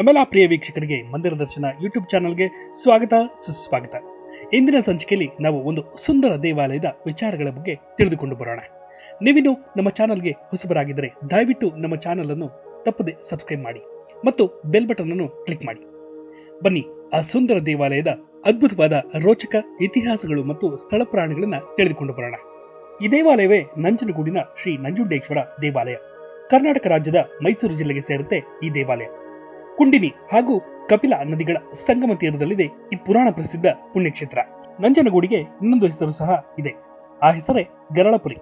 ನಮ್ಮೆಲ್ಲ ಪ್ರಿಯ ವೀಕ್ಷಕರಿಗೆ ಮಂದಿರ ದರ್ಶನ ಯೂಟ್ಯೂಬ್ ಚಾನಲ್ಗೆ ಸ್ವಾಗತ, ಸುಸ್ವಾಗತ. ಇಂದಿನ ಸಂಚಿಕೆಯಲ್ಲಿ ನಾವು ಒಂದು ಸುಂದರ ದೇವಾಲಯದ ವಿಚಾರಗಳ ಬಗ್ಗೆ ತಿಳಿದುಕೊಂಡು ಬರೋಣ. ನೀವಿನ್ನು ನಮ್ಮ ಚಾನಲ್ಗೆ ಹೊಸಬರಾಗಿದ್ದರೆ ದಯವಿಟ್ಟು ನಮ್ಮ ಚಾನಲನ್ನು ತಪ್ಪದೆ ಸಬ್ಸ್ಕ್ರೈಬ್ ಮಾಡಿ ಮತ್ತು ಬೆಲ್ ಬಟನ್ ಅನ್ನು ಕ್ಲಿಕ್ ಮಾಡಿ. ಬನ್ನಿ, ಆ ಸುಂದರ ದೇವಾಲಯದ ಅದ್ಭುತವಾದ ರೋಚಕ ಇತಿಹಾಸಗಳು ಮತ್ತು ಸ್ಥಳ ಪ್ರಾಣಿಗಳನ್ನು ತಿಳಿದುಕೊಂಡು ಬರೋಣ. ಈ ದೇವಾಲಯವೇ ನಂಜನಗೂಡಿನ ಶ್ರೀ ನಂಜುಂಡೇಶ್ವರ ದೇವಾಲಯ. ಕರ್ನಾಟಕ ರಾಜ್ಯದ ಮೈಸೂರು ಜಿಲ್ಲೆಗೆ ಸೇರುತ್ತೆ ಈ ದೇವಾಲಯ. ಕುಂಡಿನಿ ಹಾಗೂ ಕಪಿಲ ನದಿಗಳ ಸಂಗಮ ತೀರದಲ್ಲಿದೆ ಈ ಪುರಾಣ ಪ್ರಸಿದ್ಧ ಪುಣ್ಯಕ್ಷೇತ್ರ. ನಂಜನಗೂಡಿಗೆ ಇನ್ನೊಂದು ಹೆಸರು ಸಹ ಇದೆ. ಆ ಹೆಸರೇ ಗರಳಪುರಿ.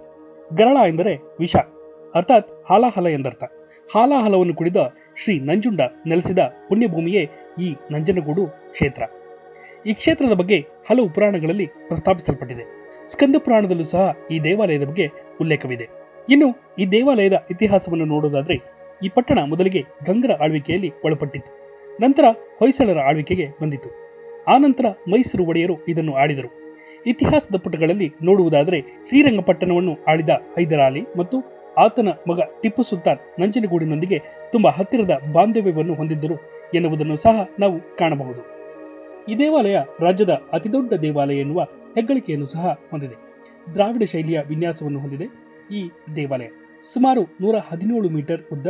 ಗರಳ ಎಂದರೆ ವಿಷ, ಅರ್ಥಾತ್ ಹಾಲಾಹಲ ಎಂದರ್ಥ. ಹಾಲಾಹಲವನ್ನು ಕುಡಿದ ಶ್ರೀ ನಂಜುಂಡ ನೆಲೆಸಿದ ಪುಣ್ಯಭೂಮಿಯೇ ಈ ನಂಜನಗೂಡು ಕ್ಷೇತ್ರ. ಈ ಕ್ಷೇತ್ರದ ಬಗ್ಗೆ ಹಲವು ಪುರಾಣಗಳಲ್ಲಿ ಪ್ರಸ್ತಾಪಿಸಲ್ಪಟ್ಟಿದೆ. ಸ್ಕಂದ ಪುರಾಣದಲ್ಲೂ ಸಹ ಈ ದೇವಾಲಯದ ಬಗ್ಗೆ ಉಲ್ಲೇಖವಿದೆ. ಇನ್ನು ಈ ದೇವಾಲಯದ ಇತಿಹಾಸವನ್ನು ನೋಡೋದಾದ್ರೆ ಈ ಪಟ್ಟಣ ಮೊದಲಿಗೆ ಗಂಗರ ಆಳ್ವಿಕೆಯಲ್ಲಿ ಒಳಪಟ್ಟಿತ್ತು. ನಂತರ ಹೊಯ್ಸಳರ ಆಳ್ವಿಕೆಗೆ ಬಂದಿತು. ಆನಂತರ ಮೈಸೂರು ಒಡೆಯರು ಇದನ್ನು ಆಳಿದರು. ಇತಿಹಾಸದ ಪುಟಗಳಲ್ಲಿ ನೋಡುವುದಾದರೆ ಶ್ರೀರಂಗಪಟ್ಟಣವನ್ನು ಆಳಿದ ಹೈದರಾಲಿ ಮತ್ತು ಆತನ ಮಗ ಟಿಪ್ಪು ಸುಲ್ತಾನ್ ನಂಜನಗೂಡಿನೊಂದಿಗೆ ತುಂಬ ಹತ್ತಿರದ ಬಾಂಧವ್ಯವನ್ನು ಹೊಂದಿದ್ದರು ಎನ್ನುವುದನ್ನು ಸಹ ನಾವು ಕಾಣಬಹುದು. ಈ ದೇವಾಲಯ ರಾಜ್ಯದ ಅತಿದೊಡ್ಡ ದೇವಾಲಯ ಎನ್ನುವ ಹೆಗ್ಗಳಿಕೆಯನ್ನು ಸಹ ಹೊಂದಿದೆ. ದ್ರಾವಿಡ ಶೈಲಿಯ ವಿನ್ಯಾಸವನ್ನು ಹೊಂದಿದೆ ಈ ದೇವಾಲಯ. ಸುಮಾರು ನೂರ ಹದಿನೇಳು ಮೀಟರ್ ಉದ್ದ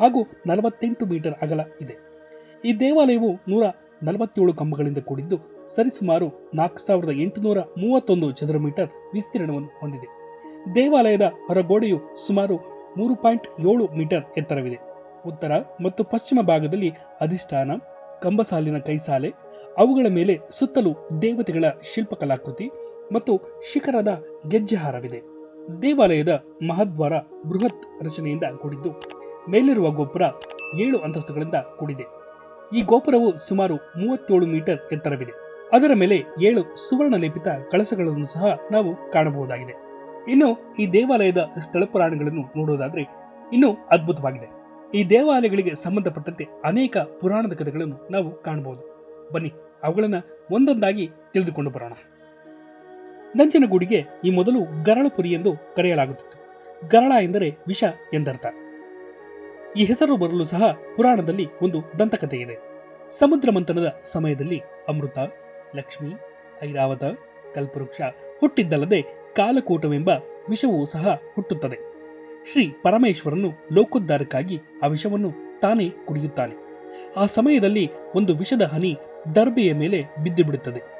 ಹಾಗೂ ನಲವತ್ತೆಂಟು ಮೀಟರ್ ಅಗಲ ಇದೆ. ಈ ದೇವಾಲಯವು ನೂರ ನಲವತ್ತೇಳು ಕಂಬಗಳಿಂದ ಕೂಡಿದ್ದು ಸರಿಸುಮಾರು ನಾಲ್ಕು ಸಾವಿರದ ಎಂಟುನೂರ ಮೂವತ್ತೊಂದು ಚದರ ಮೀಟರ್ ವಿಸ್ತೀರ್ಣವನ್ನು ಹೊಂದಿದೆ. ದೇವಾಲಯದ ಹೊರಗೋಡೆಯು ಸುಮಾರು ಮೂರು ಪಾಯಿಂಟ್ ಏಳು ಮೀಟರ್ ಎತ್ತರವಿದೆ. ಉತ್ತರ ಮತ್ತು ಪಶ್ಚಿಮ ಭಾಗದಲ್ಲಿ ಅಧಿಷ್ಠಾನ, ಕಂಬಸಾಲಿನ ಕೈಸಾಲೆ, ಅವುಗಳ ಮೇಲೆ ಸುತ್ತಲೂ ದೇವತೆಗಳ ಶಿಲ್ಪಕಲಾಕೃತಿ ಮತ್ತು ಶಿಖರದ ಗೆಜ್ಜೆಹಾರವಿದೆ. ದೇವಾಲಯದ ಮಹದ್ವಾರ ಬೃಹತ್ ರಚನೆಯಿಂದ ಕೂಡಿದ್ದು, ಮೇಲಿರುವ ಗೋಪುರ ಏಳು ಅಂತಸ್ತುಗಳಿಂದ ಕೂಡಿದೆ. ಈ ಗೋಪುರವು ಸುಮಾರು ಮೂವತ್ತೇಳು ಮೀಟರ್ ಎತ್ತರವಿದೆ. ಅದರ ಮೇಲೆ ಏಳು ಸುವರ್ಣ ಲೇಪಿತ ಕಳಸಗಳನ್ನು ಸಹ ನಾವು ಕಾಣಬಹುದಾಗಿದೆ. ಇನ್ನು ಈ ದೇವಾಲಯದ ಸ್ಥಳ ಪುರಾಣಗಳನ್ನು ನೋಡುವುದಾದ್ರೆ ಇನ್ನೂ ಅದ್ಭುತವಾಗಿದೆ. ಈ ದೇವಾಲಯಗಳಿಗೆ ಸಂಬಂಧಪಟ್ಟಂತೆ ಅನೇಕ ಪುರಾಣದ ಕಥೆಗಳನ್ನು ನಾವು ಕಾಣಬಹುದು. ಬನ್ನಿ, ಅವುಗಳನ್ನು ಒಂದೊಂದಾಗಿ ತಿಳಿದುಕೊಂಡು ಬರೋಣ. ನಂಜನಗೂಡಿಗೆ ಈ ಮೊದಲು ಗರಳಪುರಿ ಎಂದು ಕರೆಯಲಾಗುತ್ತಿತ್ತು. ಗರಳ ಎಂದರೆ ವಿಷ ಎಂದರ್ಥ. ಈ ಹೆಸರು ಬರಲು ಸಹ ಪುರಾಣದಲ್ಲಿ ಒಂದು ದಂತಕಥೆ ಇದೆ ಸಮುದ್ರ ಮಂಥನದ ಸಮಯದಲ್ಲಿ ಅಮೃತ, ಲಕ್ಷ್ಮಿ, ಐರಾವತ, ಕಲ್ಪವೃಕ್ಷ ಹುಟ್ಟಿದ್ದಲ್ಲದೆ ಕಾಲಕೂಟವೆಂಬ ವಿಷವೂ ಸಹ ಹುಟ್ಟುತ್ತದೆ. ಶ್ರೀ ಪರಮೇಶ್ವರನು ಲೋಕೋದ್ಧಾರಕ್ಕಾಗಿ ಆ ವಿಷವನ್ನು ತಾನೇ ಕುಡಿಯುತ್ತಾನೆ. ಆ ಸಮಯದಲ್ಲಿ ಒಂದು ವಿಷದ ಹನಿ ದರ್ಬೆಯ ಮೇಲೆ ಬಿದ್ದು ಬಿಡುತ್ತದೆ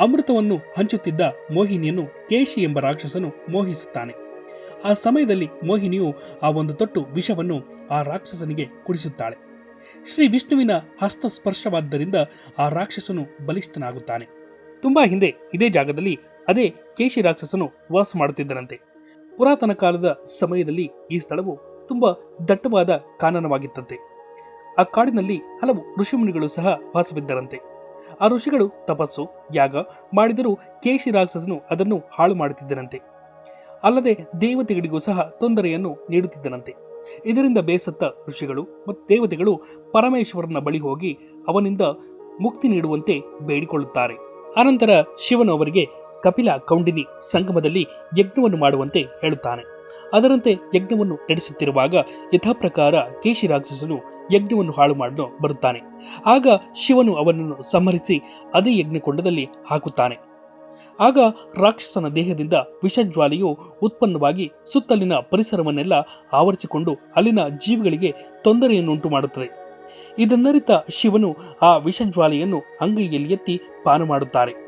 ಅಮೃತವನ್ನು ಹಂಚುತ್ತಿದ್ದ ಮೋಹಿನಿಯನ್ನು ಕೇಶಿ ಎಂಬ ರಾಕ್ಷಸನು ಮೋಹಿಸುತ್ತಾನೆ. ಆ ಸಮಯದಲ್ಲಿ ಮೋಹಿನಿಯು ಆ ಒಂದು ತೊಟ್ಟು ವಿಷವನ್ನು ಆ ರಾಕ್ಷಸನಿಗೆ ಕುಡಿಸುತ್ತಾಳೆ. ಶ್ರೀ ವಿಷ್ಣುವಿನ ಹಸ್ತಸ್ಪರ್ಶವಾದ್ದರಿಂದ ಆ ರಾಕ್ಷಸನು ಬಲಿಷ್ಠನಾಗುತ್ತಾನೆ. ತುಂಬಾ ಹಿಂದೆ ಇದೇ ಜಾಗದಲ್ಲಿ ಅದೇ ಕೇಶಿ ರಾಕ್ಷಸನು ವಾಸ ಮಾಡುತ್ತಿದ್ದನಂತೆ. ಪುರಾತನ ಕಾಲದ ಸಮಯದಲ್ಲಿ ಈ ಸ್ಥಳವು ತುಂಬಾ ದಟ್ಟವಾದ ಕಾನನವಾಗಿತ್ತಂತೆ. ಆ ಕಾಡಿನಲ್ಲಿ ಹಲವು ಋಷಿಮುನಿಗಳು ಸಹ ವಾಸವಿದ್ದರಂತೆ. ಆ ಋಷಿಗಳು ತಪಸ್ಸು, ಯಾಗ ಮಾಡಿದರೂ ಕೇಶಿ ರಾಕ್ಷಸನು ಅದನ್ನು ಹಾಳು ಮಾಡುತ್ತಿದ್ದನಂತೆ. ಅಲ್ಲದೆ ದೇವತೆಗಳಿಗೂ ಸಹ ತೊಂದರೆಯನ್ನು ನೀಡುತ್ತಿದ್ದನಂತೆ. ಇದರಿಂದ ಬೇಸತ್ತ ಋಷಿಗಳು ಮತ್ತು ದೇವತೆಗಳು ಪರಮೇಶ್ವರನ ಬಳಿ ಹೋಗಿ ಅವನಿಂದ ಮುಕ್ತಿ ನೀಡುವಂತೆ ಬೇಡಿಕೊಳ್ಳುತ್ತಾರೆ. ಅನಂತರ ಶಿವನು ಅವರಿಗೆ ಕಪಿಲ ಕೌಂಡಿನಿ ಸಂಗಮದಲ್ಲಿ ಯಜ್ಞವನ್ನು ಮಾಡುವಂತೆ ಹೇಳುತ್ತಾನೆ. ಅದರಂತೆ ಯಜ್ಞವನ್ನು ನಡೆಸುತ್ತಿರುವಾಗ ಯಥಾಪ್ರಕಾರ ಕೇಶಿ ರಾಕ್ಷಸನು ಯಜ್ಞವನ್ನು ಹಾಳು ಮಾಡಲು ಬರುತ್ತಾನೆ. ಆಗ ಶಿವನು ಅವನನ್ನು ಸಂಹರಿಸಿ ಅದೇ ಯಜ್ಞಕೊಂಡದಲ್ಲಿ ಹಾಕುತ್ತಾನೆ. ಆಗ ರಾಕ್ಷಸನ ದೇಹದಿಂದ ವಿಷಜ್ವಾಲೆಯು ಉತ್ಪನ್ನವಾಗಿ ಸುತ್ತಲಿನ ಪರಿಸರವನ್ನೆಲ್ಲ ಆವರಿಸಿಕೊಂಡು ಅಲ್ಲಿನ ಜೀವಿಗಳಿಗೆ ತೊಂದರೆಯನ್ನುಂಟು ಮಾಡುತ್ತದೆ ಇದನ್ನರಿತ ಶಿವನು ಆ ವಿಷಜ್ವಾಲೆಯನ್ನು ಅಂಗೈಯಲ್ಲಿ ಎತ್ತಿ ಪಾನ ಮಾಡುತ್ತಾರೆ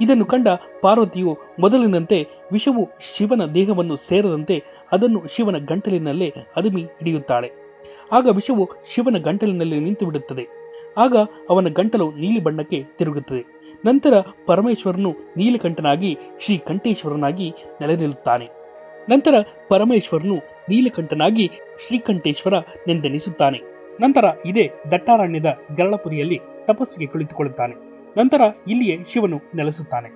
ಇದನ್ನು ಕಂಡ ಪಾರ್ವತಿಯು ಮೊದಲಿನಂತೆ ವಿಷವು ಶಿವನ ದೇಹವನ್ನು ಸೇರದಂತೆ ಅದನ್ನು ಶಿವನ ಗಂಟಲಿನಲ್ಲೇ ಅದುಮಿ ಹಿಡಿಯುತ್ತಾಳೆ. ಆಗ ವಿಷವು ಶಿವನ ಗಂಟಲಿನಲ್ಲಿ ನಿಂತು ಬಿಡುತ್ತದೆ ಆಗ ಅವನ ಗಂಟಲು ನೀಲಿ ಬಣ್ಣಕ್ಕೆ ತಿರುಗುತ್ತದೆ. ನಂತರ ಪರಮೇಶ್ವರನು ನೀಲಕಂಠನಾಗಿ ಶ್ರೀ ಕಂಠೇಶ್ವರನಾಗಿ ನೆಲೆ ನಿಲ್ಲುತ್ತಾನೆ ನಂತರ ಪರಮೇಶ್ವರನು ನೀಲಕಂಠನಾಗಿ ಶ್ರೀಕಂಠೇಶ್ವರ ನೆಂದೆನಿಸುತ್ತಾನೆ. ನಂತರ ಇದೇ ದಟ್ಟಾರಣ್ಯದ ಗರಳಪುರಿಯಲ್ಲಿ ತಪಸ್ಸಿಗೆ ಕುಳಿತುಕೊಳ್ಳುತ್ತಾನೆ. ನಂತರ ಇಲ್ಲಿಯೇ ಶಿವನು ನೆಲೆಸುತ್ತಾನೆ.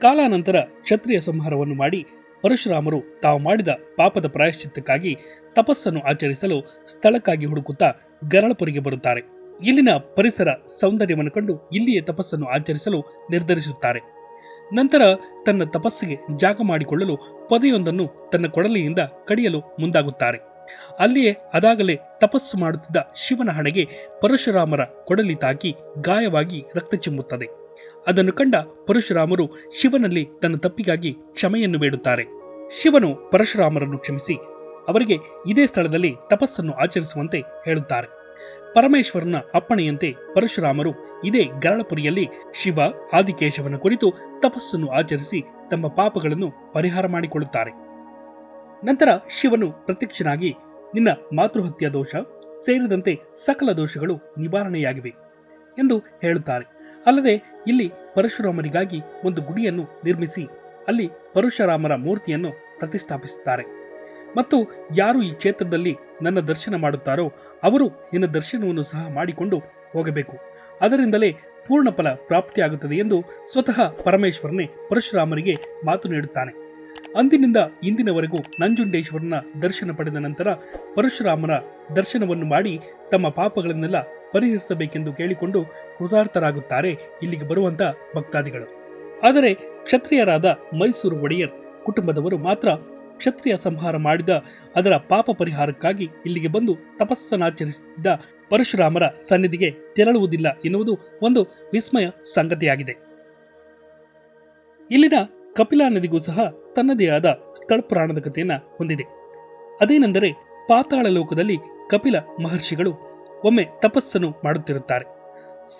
ಕಾಲಾನಂತರ ಕ್ಷತ್ರಿಯ ಸಂಹಾರವನ್ನು ಮಾಡಿ ಪರಶುರಾಮರು ತಾವು ಮಾಡಿದ ಪಾಪದ ಪ್ರಾಯಶ್ಚಿತ್ತಕ್ಕಾಗಿ ತಪಸ್ಸನ್ನು ಆಚರಿಸಲು ಸ್ಥಳಕ್ಕಾಗಿ ಹುಡುಕುತ್ತಾ ಗರಳಪುರಿಗೆ ಬರುತ್ತಾರೆ. ಇಲ್ಲಿನ ಪರಿಸರ ಸೌಂದರ್ಯವನ್ನು ಕಂಡು ಇಲ್ಲಿಯೇ ತಪಸ್ಸನ್ನು ಆಚರಿಸಲು ನಿರ್ಧರಿಸುತ್ತಾರೆ. ನಂತರ ತನ್ನ ತಪಸ್ಸಿಗೆ ಜಾಗ ಮಾಡಿಕೊಳ್ಳಲು ಪೊದೆಯೊಂದನ್ನು ತನ್ನ ಕೊಡಲಿಯಿಂದ ಕಡಿಯಲು ಮುಂದಾಗುತ್ತಾರೆ. ಅಲ್ಲಿಯೇ ಅದಾಗಲೇ ತಪಸ್ಸು ಮಾಡುತ್ತಿದ್ದ ಶಿವನ ಹಣೆಗೆ ಪರಶುರಾಮರ ಕೊಡಲಿ ತಾಕಿ ಗಾಯವಾಗಿ ರಕ್ತ ಚಿಮ್ಮುತ್ತದೆ. ಅದನ್ನು ಕಂಡ ಪರಶುರಾಮರು ಶಿವನಲ್ಲಿ ತನ್ನ ತಪ್ಪಿಗಾಗಿ ಕ್ಷಮೆಯನ್ನು ಬೇಡುತ್ತಾರೆ. ಶಿವನು ಪರಶುರಾಮರನ್ನು ಕ್ಷಮಿಸಿ, ಅವರಿಗೆ ಇದೇ ಸ್ಥಳದಲ್ಲಿ ತಪಸ್ಸನ್ನು ಆಚರಿಸುವಂತೆ ಹೇಳುತ್ತಾರೆ. ಪರಮೇಶ್ವರನ ಅಪ್ಪಣೆಯಂತೆ ಪರಶುರಾಮರು ಇದೇ ಗರಳಪುರಿಯಲ್ಲಿ ಶಿವ ಆದಿಕೇಶವನ ಕುರಿತು ತಪಸ್ಸನ್ನು ಆಚರಿಸಿ ತಮ್ಮ ಪಾಪಗಳನ್ನು ಪರಿಹಾರ ಮಾಡಿಕೊಳ್ಳುತ್ತಾರೆ. ನಂತರ ಶಿವನು ಪ್ರತ್ಯಕ್ಷನಾಗಿ, ನಿನ್ನ ಮಾತೃಹತ್ಯ ದೋಷ ಸೇರಿದಂತೆ ಸಕಲ ದೋಷಗಳು ನಿವಾರಣೆಯಾಗಿವೆ ಎಂದು ಹೇಳುತ್ತಾರೆ. ಅಲ್ಲದೆ ಇಲ್ಲಿ ಪರಶುರಾಮರಿಗಾಗಿ ಒಂದು ಗುಡಿಯನ್ನು ನಿರ್ಮಿಸಿ, ಅಲ್ಲಿ ಪರಶುರಾಮರ ಮೂರ್ತಿಯನ್ನು ಪ್ರತಿಷ್ಠಾಪಿಸುತ್ತಾರೆ. ಮತ್ತು ಯಾರು ಈ ಕ್ಷೇತ್ರದಲ್ಲಿ ನನ್ನ ದರ್ಶನ ಮಾಡುತ್ತಾರೋ, ಅವರು ನಿನ್ನ ದರ್ಶನವನ್ನು ಸಹ ಮಾಡಿಕೊಂಡು ಹೋಗಬೇಕು. ಅದರಿಂದಲೇ ಪೂರ್ಣ ಫಲ ಪ್ರಾಪ್ತಿಯಾಗುತ್ತದೆ ಎಂದು ಸ್ವತಃ ಪರಮೇಶ್ವರನೇ ಪರಶುರಾಮರಿಗೆ ಮಾತು ನೀಡುತ್ತಾನೆ. ಅಂದಿನಿಂದ ಇಂದಿನವರೆಗೂ ನಂಜುಂಡೇಶ್ವರನ ದರ್ಶನ ಪಡೆದ ನಂತರ ಪರಶುರಾಮನ ದರ್ಶನವನ್ನು ಮಾಡಿ ತಮ್ಮ ಪಾಪಗಳನ್ನೆಲ್ಲ ಪರಿಹರಿಸಬೇಕೆಂದು ಕೇಳಿಕೊಂಡು ಕೃತಾರ್ಥರಾಗುತ್ತಾರೆ ಇಲ್ಲಿಗೆ ಬರುವಂತ ಭಕ್ತಾದಿಗಳು. ಆದರೆ ಕ್ಷತ್ರಿಯರಾದ ಮೈಸೂರು ಒಡೆಯರ್ ಕುಟುಂಬದವರು ಮಾತ್ರ ಕ್ಷತ್ರಿಯ ಸಂಹಾರ ಮಾಡಿದ ಅದರ ಪಾಪ ಪರಿಹಾರಕ್ಕಾಗಿ ಇಲ್ಲಿಗೆ ಬಂದು ತಪಸ್ಸನ್ನಾಚರಿಸುತ್ತಿದ್ದ ಪರಶುರಾಮರ ಸನ್ನಿಧಿಗೆ ತೆರಳುವುದಿಲ್ಲ ಎನ್ನುವುದು ಒಂದು ವಿಸ್ಮಯ ಸಂಗತಿಯಾಗಿದೆ. ಇಲ್ಲಿನ ಕಪಿಲಾ ನದಿಗೂ ಸಹ ತನ್ನದೇ ಆದ ಸ್ಥಳ ಪ್ರಾಣದಕತೆಯನ್ನು ಕಥೆಯನ್ನ ಹೊಂದಿದೆ. ಅದೇನೆಂದರೆ ಪಾತಾಳ ಲೋಕದಲ್ಲಿ ಕಪಿಲ ಮಹರ್ಷಿಗಳು ಒಮ್ಮೆ ತಪಸ್ಸನ್ನು ಮಾಡುತ್ತಿರುತ್ತಾರೆ.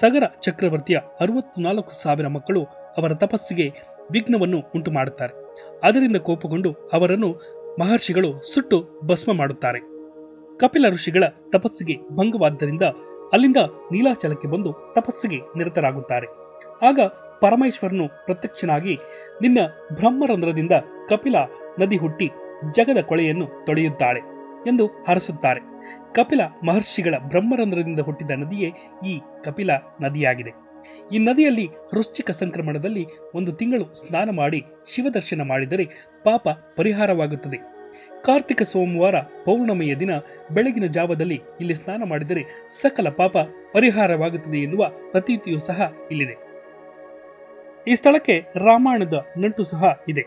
ಸಗರ ಚಕ್ರವರ್ತಿಯ ಅರವತ್ತು ನಾಲ್ಕು ಸಾವಿರ ಮಕ್ಕಳು ಅವರ ತಪಸ್ಸಿಗೆ ವಿಘ್ನವನ್ನು ಉಂಟು ಮಾಡುತ್ತಾರೆ ಅದರಿಂದ ಕೋಪಗೊಂಡು ಅವರನ್ನು ಮಹರ್ಷಿಗಳು ಸುಟ್ಟು ಭಸ್ಮ ಮಾಡುತ್ತಾರೆ. ಕಪಿಲ ಋಷಿಗಳ ತಪಸ್ಸಿಗೆ ಭಂಗವಾದ್ದರಿಂದ ಅಲ್ಲಿಂದ ನೀಲಾಚಲಕ್ಕೆ ಬಂದು ತಪಸ್ಸಿಗೆ ನಿರತರಾಗುತ್ತಾರೆ. ಆಗ ಪರಮೇಶ್ವರನು ಪ್ರತ್ಯಕ್ಷನಾಗಿ ನಿನ್ನ ಬ್ರಹ್ಮರಂಧ್ರದಿಂದ ಕಪಿಲ ನದಿ ಹುಟ್ಟಿ ಜಗದ ಕೊಳೆಯನ್ನು ತೊಳೆಯುತ್ತಾಳೆ ಎಂದು ಹರಸುತ್ತಾರೆ. ಕಪಿಲ ಮಹರ್ಷಿಗಳ ಬ್ರಹ್ಮರಂಧ್ರದಿಂದ ಹುಟ್ಟಿದ ನದಿಯೇ ಈ ಕಪಿಲ ನದಿಯಾಗಿದೆ. ಈ ನದಿಯಲ್ಲಿ ವೃಶ್ಚಿಕ ಸಂಕ್ರಮಣದಲ್ಲಿ ಒಂದು ತಿಂಗಳು ಸ್ನಾನ ಮಾಡಿ ಶಿವದರ್ಶನ ಮಾಡಿದರೆ ಪಾಪ ಪರಿಹಾರವಾಗುತ್ತದೆ. ಕಾರ್ತಿಕ ಸೋಮವಾರ ಪೌರ್ಣಮಿಯ ದಿನ ಬೆಳಗಿನ ಜಾವದಲ್ಲಿ ಇಲ್ಲಿ ಸ್ನಾನ ಮಾಡಿದರೆ ಸಕಲ ಪಾಪ ಪರಿಹಾರವಾಗುತ್ತದೆ ಎನ್ನುವ ಪ್ರತೀತಿಯೂ ಸಹ ಇಲ್ಲಿದೆ. ಈ ಸ್ಥಳಕ್ಕೆ ರಾಮಾಯಣದ ನಂಟು ಸಹ ಇದೆ.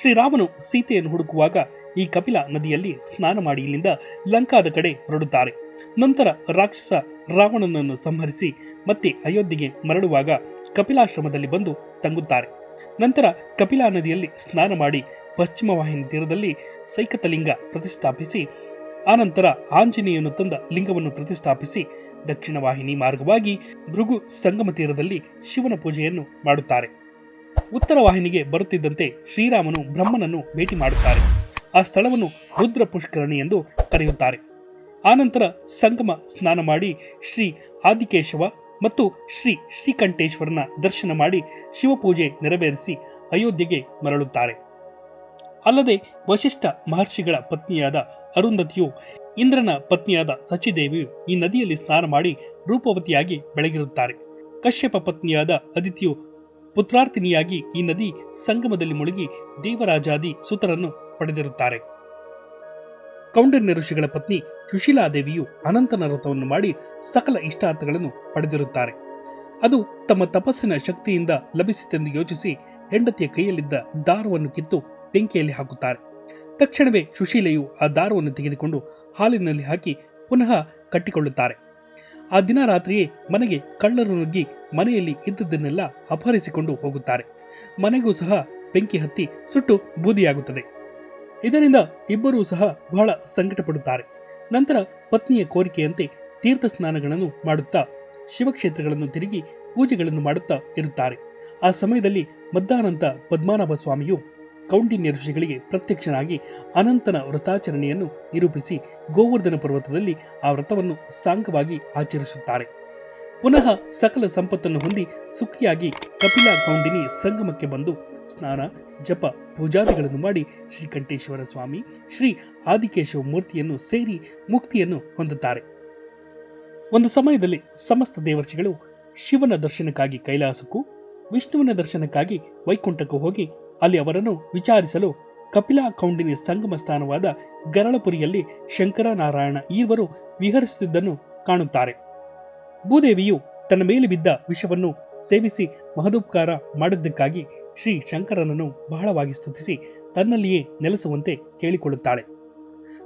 ಶ್ರೀರಾಮನು ಸೀತೆಯನ್ನು ಹುಡುಕುವಾಗ ಈ ಕಪಿಲ ನದಿಯಲ್ಲಿ ಸ್ನಾನ ಮಾಡಿ ಇಲ್ಲಿಂದ ಲಂಕಾದ ಕಡೆ ಹೊರಡುತ್ತಾರೆ. ನಂತರ ರಾಕ್ಷಸ ರಾವಣನನ್ನು ಸಂಹರಿಸಿ ಮತ್ತೆ ಅಯೋಧ್ಯೆಗೆ ಮರಳುವಾಗ ಕಪಿಲಾಶ್ರಮದಲ್ಲಿ ಬಂದು ತಂಗುತ್ತಾರೆ. ನಂತರ ಕಪಿಲಾ ನದಿಯಲ್ಲಿ ಸ್ನಾನ ಮಾಡಿ ಪಶ್ಚಿಮ ವಾಹಿನಿ ತೀರದಲ್ಲಿ ಸೈಕತಲಿಂಗ ಪ್ರತಿಷ್ಠಾಪಿಸಿ, ಆನಂತರ ಆಂಜನೇಯನ್ನು ತಂದ ಲಿಂಗವನ್ನು ಪ್ರತಿಷ್ಠಾಪಿಸಿ ದಕ್ಷಿಣ ವಾಹಿನಿ ಮಾರ್ಗವಾಗಿ ಭೃಗು ಸಂಗಮ ತೀರದಲ್ಲಿ ಶಿವನ ಪೂಜೆಯನ್ನು ಮಾಡುತ್ತಾರೆ. ಉತ್ತರ ವಾಹಿನಿಗೆ ಬರುತ್ತಿದ್ದಂತೆ ಶ್ರೀರಾಮನು ಬ್ರಹ್ಮನನ್ನು ಭೇಟಿ ಮಾಡುತ್ತಾರೆ. ಆ ಸ್ಥಳವನ್ನು ರುದ್ರ ಪುಷ್ಕರಣಿ ಎಂದು ಕರೆಯುತ್ತಾರೆ. ಆನಂತರ ಸಂಗಮ ಸ್ನಾನ ಮಾಡಿ ಶ್ರೀ ಆದಿಕೇಶವ ಮತ್ತು ಶ್ರೀ ಶ್ರೀಕಂಠೇಶ್ವರನ ದರ್ಶನ ಮಾಡಿ ಶಿವಪೂಜೆ ನೆರವೇರಿಸಿ ಅಯೋಧ್ಯೆಗೆ ಮರಳುತ್ತಾರೆ. ಅಲ್ಲದೆ ವಶಿಷ್ಠ ಮಹರ್ಷಿಗಳ ಪತ್ನಿಯಾದ ಅರುಂಧತಿಯು ಇಂದ್ರನ ಪತ್ನಿಯಾದ ಸಚಿದೇವಿಯು ಈ ನದಿಯಲ್ಲಿ ಸ್ನಾನ ಮಾಡಿ ರೂಪವತಿಯಾಗಿ ಬೆಳಗಿರುತ್ತಾರೆ. ಕಶ್ಯಪ ಪತ್ನಿಯಾದ ಅದಿತಿಯು ಪುತ್ರಾರ್ಥಿನಿಯಾಗಿ ಈ ನದಿ ಸಂಗಮದಲ್ಲಿ ಮುಳುಗಿ ದೇವರಾಜಾದಿ ಸುತರನ್ನು ಪಡೆದಿರುತ್ತಾರೆ. ಕೌಂಡನ್ಯ ಋಷಿಗಳ ಪತ್ನಿ ಸುಶೀಲಾದೇವಿಯು ಅನಂತನ ವ್ರತವನ್ನು ಮಾಡಿ ಸಕಲ ಇಷ್ಟಾರ್ಥಗಳನ್ನು ಪಡೆದಿರುತ್ತಾರೆ. ಅದು ತಮ್ಮ ತಪಸ್ಸಿನ ಶಕ್ತಿಯಿಂದ ಲಭಿಸಿತೆಂದು ಯೋಚಿಸಿ ಹೆಂಡತಿಯ ಕೈಯಲ್ಲಿದ್ದ ದಾರವನ್ನು ಕಿತ್ತು ಬೆಂಕಿಯಲ್ಲಿ ಹಾಕುತ್ತಾರೆ. ತಕ್ಷಣವೇ ಸುಶೀಲೆಯು ಆ ದಾರವನ್ನು ತೆಗೆದುಕೊಂಡು ಹಾಲಿನಲ್ಲಿ ಹಾಕಿ ಪುನಃ ಕಟ್ಟಿಕೊಳ್ಳುತ್ತಾರೆ. ಆ ದಿನ ರಾತ್ರಿಯೇ ಮನೆಗೆ ಕಳ್ಳರು ನುಗ್ಗಿ ಮನೆಯಲ್ಲಿ ಇದ್ದದ್ದನ್ನೆಲ್ಲ ಅಪಹರಿಸಿಕೊಂಡು ಹೋಗುತ್ತಾರೆ. ಮನೆಗೂ ಸಹ ಬೆಂಕಿ ಹತ್ತಿ ಸುಟ್ಟು ಬೂದಿಯಾಗುತ್ತದೆ. ಇದರಿಂದ ಇಬ್ಬರೂ ಸಹ ಬಹಳ ಸಂಕಟಪಡುತ್ತಾರೆ. ನಂತರ ಪತ್ನಿಯ ಕೋರಿಕೆಯಂತೆ ತೀರ್ಥ ಸ್ನಾನಗಳನ್ನು ಮಾಡುತ್ತಾ ಶಿವಕ್ಷೇತ್ರಗಳನ್ನು ತಿರುಗಿ ಪೂಜೆಗಳನ್ನು ಮಾಡುತ್ತಾ ಇರುತ್ತಾರೆ. ಆ ಸಮಯದಲ್ಲಿ ಮದ್ದಾನಂತ ಪದ್ಮನಾಭ ಸ್ವಾಮಿಯು ಕೌಂಡಿನ್ಯ ಋಷಿಗಳಿಗೆ ಪ್ರತ್ಯಕ್ಷನಾಗಿ ಅನಂತನ ವ್ರತಾಚರಣೆಯನ್ನು ನಿರೂಪಿಸಿ ಗೋವರ್ಧನ ಪರ್ವತದಲ್ಲಿ ಆ ವ್ರತವನ್ನು ಸಾಂಗವಾಗಿ ಆಚರಿಸುತ್ತಾರೆ. ಪುನಃ ಸಕಲ ಸಂಪತ್ತನ್ನು ಹೊಂದಿ ಸುಖಿಯಾಗಿ ಕಪಿಲಾ ಕೌಂಡಿನಿ ಸಂಗಮಕ್ಕೆ ಬಂದು ಸ್ನಾನ, ಜಪ, ಪೂಜಾದಿಗಳನ್ನು ಮಾಡಿ ಶ್ರೀಕಂಠೇಶ್ವರ ಸ್ವಾಮಿ, ಶ್ರೀ ಆದಿಕೇಶವ ಮೂರ್ತಿಯನ್ನು ಸೇರಿ ಮುಕ್ತಿಯನ್ನು ಹೊಂದುತ್ತಾರೆ. ಒಂದು ಸಮಯದಲ್ಲಿ ಸಮಸ್ತ ದೇವರ್ಷಿಗಳು ಶಿವನ ದರ್ಶನಕ್ಕಾಗಿ ಕೈಲಾಸಕ್ಕೂ ವಿಷ್ಣುವಿನ ದರ್ಶನಕ್ಕಾಗಿ ವೈಕುಂಠಕ್ಕೂ ಹೋಗಿ ಅಲ್ಲಿ ಅವರನ್ನು ವಿಚಾರಿಸಲು ಕಪಿಲಾ ಕೌಂಡಿನಿ ಸಂಗಮ ಸ್ಥಾನವಾದ ಗರಳಪುರಿಯಲ್ಲಿ ಶಂಕರನಾರಾಯಣ ಈರ್ವರು ವಿಹರಿಸುತ್ತಿದ್ದನ್ನು ಕಾಣುತ್ತಾರೆ. ಭೂದೇವಿಯು ತನ್ನ ಮೇಲೆ ಬಿದ್ದ ವಿಷವನ್ನು ಸೇವಿಸಿ ಮಹದುಪಕಾರ ಮಾಡಿದ್ದಕ್ಕಾಗಿ ಶ್ರೀ ಶಂಕರನನ್ನು ಬಹಳವಾಗಿ ಸ್ತುತಿಸಿ ತನ್ನಲ್ಲಿಯೇ ನೆಲೆಸುವಂತೆ ಕೇಳಿಕೊಳ್ಳುತ್ತಾಳೆ.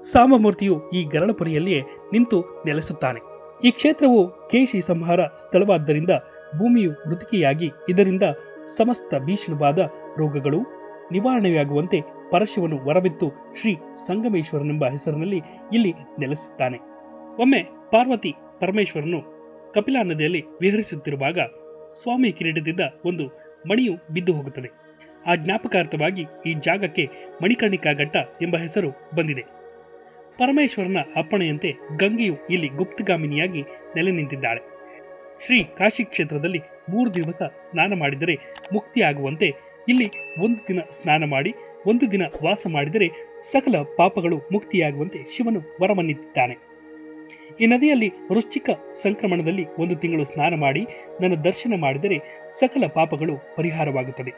ಸಾಮಮೂರ್ತಿಯು ಈ ಗರಳಪುರಿಯಲ್ಲಿಯೇ ನಿಂತು ನೆಲೆಸುತ್ತಾನೆ. ಈ ಕ್ಷೇತ್ರವು ಕೇಶಿ ಸಂಹಾರ ಸ್ಥಳವಾದ್ದರಿಂದ ಭೂಮಿಯು ಮೃತಿಕೆಯಾಗಿ ಇದರಿಂದ ಸಮಸ್ತ ಭೀಷಣವಾದ ರೋಗಗಳು ನಿವಾರಣೆಯಾಗುವಂತೆ ಪರಶಿವನು ವರವಿತ್ತು ಶ್ರೀ ಸಂಗಮೇಶ್ವರನೆಂಬ ಹೆಸರಿನಲ್ಲಿ ಇಲ್ಲಿ ನೆಲೆಸುತ್ತಾನೆ. ಒಮ್ಮೆ ಪಾರ್ವತಿ ಪರಮೇಶ್ವರನು ಕಪಿಲಾ ನದಿಯಲ್ಲಿ ವಿಹರಿಸುತ್ತಿರುವಾಗ ಸ್ವಾಮಿ ಕಿರೀಟದಿಂದ ಒಂದು ಮಣಿಯು ಬಿದ್ದು ಹೋಗುತ್ತದೆ. ಆ ಜ್ಞಾಪಕಾರ್ಥವಾಗಿ ಈ ಜಾಗಕ್ಕೆ ಮಣಿಕರ್ಣಿಕಾ ಘಟ್ಟ ಎಂಬ ಹೆಸರು ಬಂದಿದೆ. ಪರಮೇಶ್ವರನ ಅಪ್ಪಣೆಯಂತೆ ಗಂಗೆಯು ಇಲ್ಲಿ ಗುಪ್ತಗಾಮಿನಿಯಾಗಿ ನೆಲೆ ನಿಂತಿದ್ದಾಳೆ. ಶ್ರೀ ಕಾಶಿ ಕ್ಷೇತ್ರದಲ್ಲಿ ಮೂರು ದಿವಸ ಸ್ನಾನ ಮಾಡಿದರೆ ಮುಕ್ತಿಯಾಗುವಂತೆ ಇಲ್ಲಿ ಒಂದು ದಿನ ಸ್ನಾನ ಮಾಡಿ, ಒಂದು ದಿನ ವಾಸ ಮಾಡಿದರೆ ಸಕಲ ಪಾಪಗಳು ಮುಕ್ತಿಯಾಗುವಂತೆ ಶಿವನು ವರಮನ್ನಿದ್ದಾನೆ ಈ ನದಿಯಲ್ಲಿ ವೃಶ್ಚಿಕ ಸಂಕ್ರಮಣದಲ್ಲಿ ಒಂದು ತಿಂಗಳು ಸ್ನಾನ ಮಾಡಿ, ನನ್ನ ದರ್ಶನ ಮಾಡಿದರೆ ಸಕಲ ಪಾಪಗಳು ಪರಿಹಾರವಾಗುತ್ತದೆ.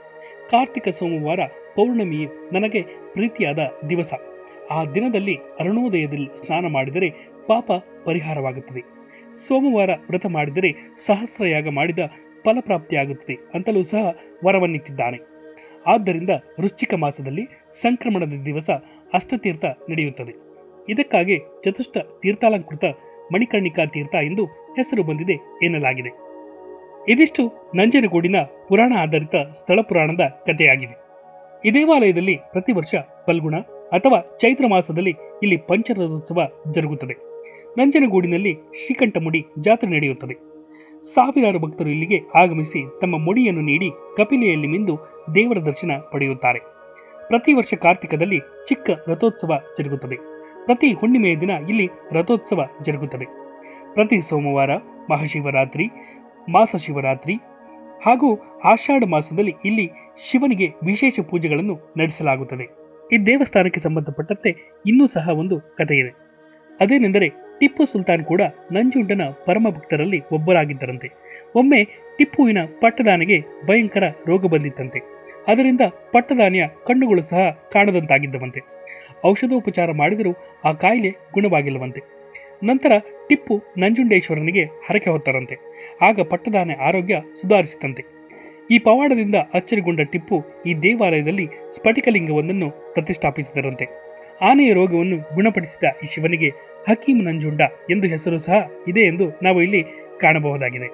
ಕಾರ್ತಿಕ ಸೋಮವಾರ ಪೌರ್ಣಮಿಯು ನನಗೆ ಪ್ರೀತಿಯಾದ ದಿವಸ. ಆ ದಿನದಲ್ಲಿ ಅರುಣೋದಯದಲ್ಲಿ ಸ್ನಾನ ಮಾಡಿದರೆ ಪಾಪ ಪರಿಹಾರವಾಗುತ್ತದೆ. ಸೋಮವಾರ ವ್ರತ ಮಾಡಿದರೆ ಸಹಸ್ರಯಾಗ ಮಾಡಿದ ಫಲಪ್ರಾಪ್ತಿಯಾಗುತ್ತದೆ ಅಂತಲೂ ಸಹ ವರವನ್ನಿತ್ತಿದ್ದಾನೆ ಆದ್ದರಿಂದ ವೃಶ್ಚಿಕ ಮಾಸದಲ್ಲಿ ಸಂಕ್ರಮಣದ ದಿವಸ ಅಷ್ಟತೀರ್ಥ ನಡೆಯುತ್ತದೆ. ಇದಕ್ಕಾಗಿ ಚತುಷ್ಟ ತೀರ್ಥಾಲಂಕೃತ ಮಣಿಕರ್ಣಿಕಾ ತೀರ್ಥ ಎಂದು ಹೆಸರು ಬಂದಿದೆ ಎನ್ನಲಾಗಿದೆ. ಇದಿಷ್ಟು ನಂಜನಗೂಡಿನ ಪುರಾಣ ಆಧಾರಿತ ಸ್ಥಳ ಪುರಾಣದ ಕಥೆಯಾಗಿದೆ ಈ ದೇವಾಲಯದಲ್ಲಿ ಪ್ರತಿ ವರ್ಷ ಫಲ್ಗುಣ ಅಥವಾ ಚೈತ್ರ ಮಾಸದಲ್ಲಿ ಇಲ್ಲಿ ಪಂಚರಥೋತ್ಸವ ಜರುಗುತ್ತದೆ. ನಂಜನಗೂಡಿನಲ್ಲಿ ಶ್ರೀಕಂಠಮುಡಿ ಜಾತ್ರೆ ನಡೆಯುತ್ತದೆ. ಸಾವಿರಾರು ಭಕ್ತರು ಇಲ್ಲಿಗೆ ಆಗಮಿಸಿ ತಮ್ಮ ಮುಡಿಯನ್ನು ನೀಡಿ ಕಪಿಲೆಯಲ್ಲಿ ಮಿಂದು ದೇವರ ದರ್ಶನ ಪಡೆಯುತ್ತಾರೆ. ಪ್ರತಿ ವರ್ಷ ಕಾರ್ತಿಕದಲ್ಲಿ ಚಿಕ್ಕ ರಥೋತ್ಸವ ಜರುಗುತ್ತದೆ. ಪ್ರತಿ ಹುಣ್ಣಿಮೆಯ ದಿನ ಇಲ್ಲಿ ರಥೋತ್ಸವ ಜರುಗುತ್ತದೆ. ಪ್ರತಿ ಸೋಮವಾರ ಮಹಾಶಿವರಾತ್ರಿ, ಮಾಸ ಶಿವರಾತ್ರಿ ಹಾಗೂ ಆಷಾಢ ಮಾಸದಲ್ಲಿ ಇಲ್ಲಿ ಶಿವನಿಗೆ ವಿಶೇಷ ಪೂಜೆಗಳನ್ನು ನಡೆಸಲಾಗುತ್ತದೆ. ಈ ದೇವಸ್ಥಾನಕ್ಕೆ ಸಂಬಂಧಪಟ್ಟಂತೆ ಇನ್ನೂ ಸಹ ಒಂದು ಕಥೆಯಿದೆ. ಅದೇನೆಂದರೆ ಟಿಪ್ಪು ಸುಲ್ತಾನ್ ಕೂಡ ನಂಜುಂಡನ ಪರಮ ಭಕ್ತರಲ್ಲಿ ಒಬ್ಬರಾಗಿದ್ದರಂತೆ. ಒಮ್ಮೆ ಟಿಪ್ಪುವಿನ ಪಟ್ಟದಾನೆಗೆ ಭಯಂಕರ ರೋಗ ಬಂದಿತ್ತಂತೆ. ಅದರಿಂದ ಪಟ್ಟದಾನೆಯ ಕಣ್ಣುಗಳು ಸಹ ಕಾಣದಂತಾಗಿದ್ದವಂತೆ. ಔಷಧೋಪಚಾರ ಮಾಡಿದರೂ ಆ ಕಾಯಿಲೆ ಗುಣವಾಗಿಲ್ಲವಂತೆ. ನಂತರ ಟಿಪ್ಪು ನಂಜುಂಡೇಶ್ವರನಿಗೆ ಹರಕೆ ಹೊತ್ತರಂತೆ. ಆಗ ಪಟ್ಟದಾನೆ ಆರೋಗ್ಯ ಸುಧಾರಿಸಿತಂತೆ ಈ ಪವಾಡದಿಂದ ಅಚ್ಚರಿಗೊಂಡ ಟಿಪ್ಪು ಈ ದೇವಾಲಯದಲ್ಲಿ ಸ್ಫಟಿಕಲಿಂಗವೊಂದನ್ನು ಪ್ರತಿಷ್ಠಾಪಿಸಿದರಂತೆ. ಆನೆಯ ರೋಗವನ್ನು ಗುಣಪಡಿಸಿದ ಈ ಶಿವನಿಗೆ ಹಕೀಂ ನಂಜುಂಡ ಎಂದು ಹೆಸರು ಸಹ ಇದೆ ಎಂದು ನಾವು ಇಲ್ಲಿ ಕಾಣಬಹುದಾಗಿದೆ.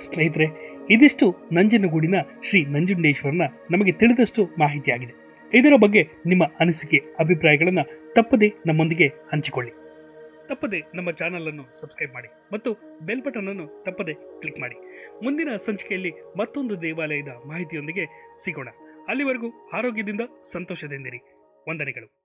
ಸ್ನೇಹಿತರೆ, ಇದಿಷ್ಟು ನಂಜನಗೂಡಿನ ಶ್ರೀ ನಂಜುಂಡೇಶ್ವರನ ನಮಗೆ ತಿಳಿದಷ್ಟು ಮಾಹಿತಿಯಾಗಿದೆ. ಇದರ ಬಗ್ಗೆ ನಿಮ್ಮ ಅನಿಸಿಕೆ, ಅಭಿಪ್ರಾಯಗಳನ್ನು ತಪ್ಪದೆ ನಮ್ಮೊಂದಿಗೆ ಹಂಚಿಕೊಳ್ಳಿ. ತಪ್ಪದೆ ನಮ್ಮ ಚಾನಲ್ ಅನ್ನು ಸಬ್ಸ್ಕ್ರೈಬ್ ಮಾಡಿ ಮತ್ತು ಬೆಲ್ ಬಟನ್ ಅನ್ನು ತಪ್ಪದೆ ಕ್ಲಿಕ್ ಮಾಡಿ. ಮುಂದಿನ ಸಂಚಿಕೆಯಲ್ಲಿ ಮತ್ತೊಂದು ದೇವಾಲಯದ ಮಾಹಿತಿಯೊಂದಿಗೆ ಸಿಗೋಣ. ಅಲ್ಲಿವರೆಗೂ ಆರೋಗ್ಯದಿಂದ ಸಂತೋಷದಿಂದಿರಿ. ವಂದನೆಗಳು.